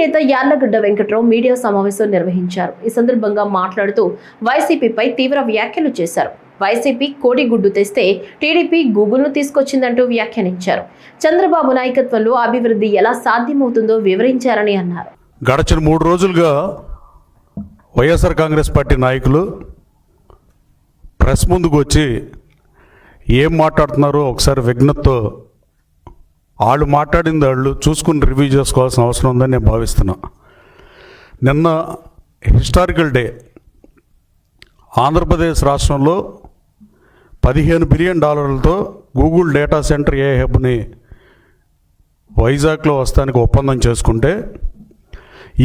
నేత యార్లగడ్డ వెంకట్రావు మీడియా సమావేశం నిర్వహించారు. ఈ సందర్భంగా మాట్లాడుతూ వైసీపీపై తీవ్ర వ్యాఖ్యలు చేశారు. వైసీపీ కోడిగుడ్డు తెస్తే టీడీపీ గూగుల్ను తీసుకొచ్చిందంటూ వ్యాఖ్యానించారు. చంద్రబాబు నాయకత్వంలో అభివృద్ధి ఎలా సాధ్యమవుతుందో వివరించారని అన్నారు. గడచిన మూడు రోజులుగా వైఎస్ఆర్ కాంగ్రెస్ పార్టీ నాయకులు ప్రెస్ ముందుకు వచ్చి ఏం మాట్లాడుతున్నారో ఒకసారి విఘ్నతతో వాళ్ళు మాట్లాడింది వాళ్ళు చూసుకుని రివ్యూ చేసుకోవాల్సిన అవసరం ఉందని నేను భావిస్తున్నా. నిన్న హిస్టారికల్ డే ఆంధ్రప్రదేశ్ రాష్ట్రంలో పదిహేను బిలియన్ డాలర్లతో గూగుల్ డేటా సెంటర్ ఏ హెబ్ని వైజాగ్లో వస్తానికి ఒప్పందం చేసుకుంటే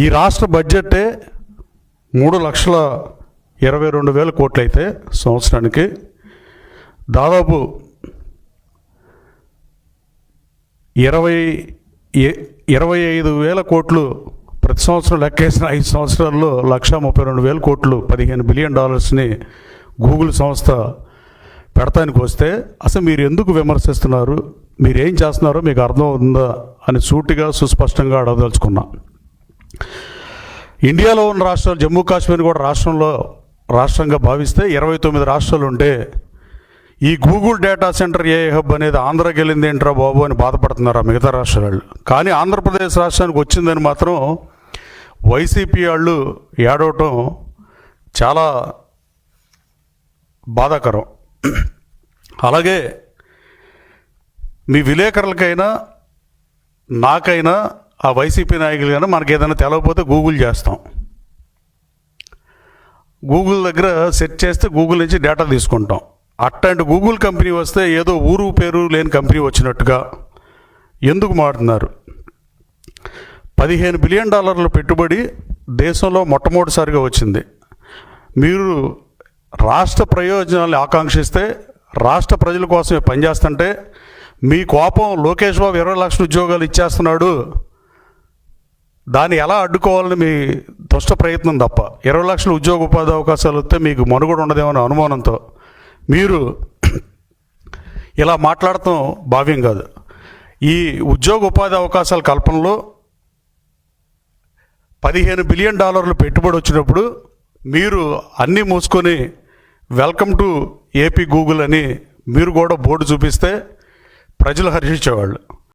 ఈ రాష్ట్ర బడ్జెటే మూడు లక్షల ఇరవై రెండు వేల కోట్లు అయితే సంవత్సరానికి దాదాపు ఇరవై ఇరవై ఐదు వేల కోట్లు ప్రతి సంవత్సరం లెక్కేసిన ఐదు సంవత్సరాల్లో లక్ష ముప్పై రెండు వేల కోట్లు పదిహేను బిలియన్ డాలర్స్ని గూగుల్ సంస్థ పెడతానికి వస్తే అసలు మీరు ఎందుకు విమర్శిస్తున్నారు? మీరు ఏం చేస్తున్నారో మీకు అర్థం అవుతుందా అని సూటిగా సుస్పష్టంగా అడగదలుచుకున్నా. ఇండియాలో ఉన్న రాష్ట్రాలు జమ్మూ కాశ్మీర్ కూడా రాష్ట్రంలో రాష్ట్రంగా భావిస్తే ఇరవై తొమ్మిది రాష్ట్రాలు ఉంటే ఈ Google data center A hub అనేది ఆంధ్రాకి వెళ్ళింది ఏంట్రా బాబు అని బాధపడుతున్నారు ఆ మిగతా రాష్ట్రాలు? కానీ ఆంధ్రప్రదేశ్ రాష్ట్రానికి వచ్చిందని మాత్రం వైసీపీ వాళ్ళు ఏడవటం చాలా బాధాకరం. అలాగే మీ విలేకరులకైనా నాకైనా ఆ వైసీపీ నాయకులకైనా మనకి ఏదైనా తెలవకపోతే గూగుల్ చేస్తాం. గూగుల్ దగ్గర సెర్చ్ చేస్తే గూగుల్ నుంచి డేటా తీసుకుంటాం. అట్లాంటి గూగుల్ కంపెనీ వస్తే ఏదో ఊరు పేరు లేని కంపెనీ వచ్చినట్టుగా ఎందుకు మారుతున్నారు? పదిహేను బిలియన్ డాలర్ల పెట్టుబడి దేశంలో మొట్టమొదటిసారిగా వచ్చింది. మీరు రాష్ట్ర ప్రయోజనాలను ఆకాంక్షిస్తే రాష్ట్ర ప్రజల కోసమే పనిచేస్తుంటే మీ కోపం లోకేష్ బాబు ఇరవై లక్షల ఉద్యోగాలు ఇచ్చేస్తున్నాడు. దాన్ని ఎలా అడ్డుకోవాలని మీ దుష్ట ప్రయత్నం తప్ప ఇరవై లక్షల ఉద్యోగ ఉపాధి అవకాశాలు వస్తే మీకు మనుగడ ఉండదేమో అనుమానంతో. మీరు ఇలా మాట్లాడటం భావ్యం కాదు. ఈ ఉద్యోగ ఉపాధి అవకాశాల కల్పనలో పదిహేను బిలియన్ డాలర్లు పెట్టుబడి వచ్చినప్పుడు మీరు అన్నీ మూసుకొని వెల్కమ్ టు ఏపీ గూగుల్ అని మీరు కూడా బోర్డు చూపిస్తే ప్రజలు హర్షించేవాళ్ళు.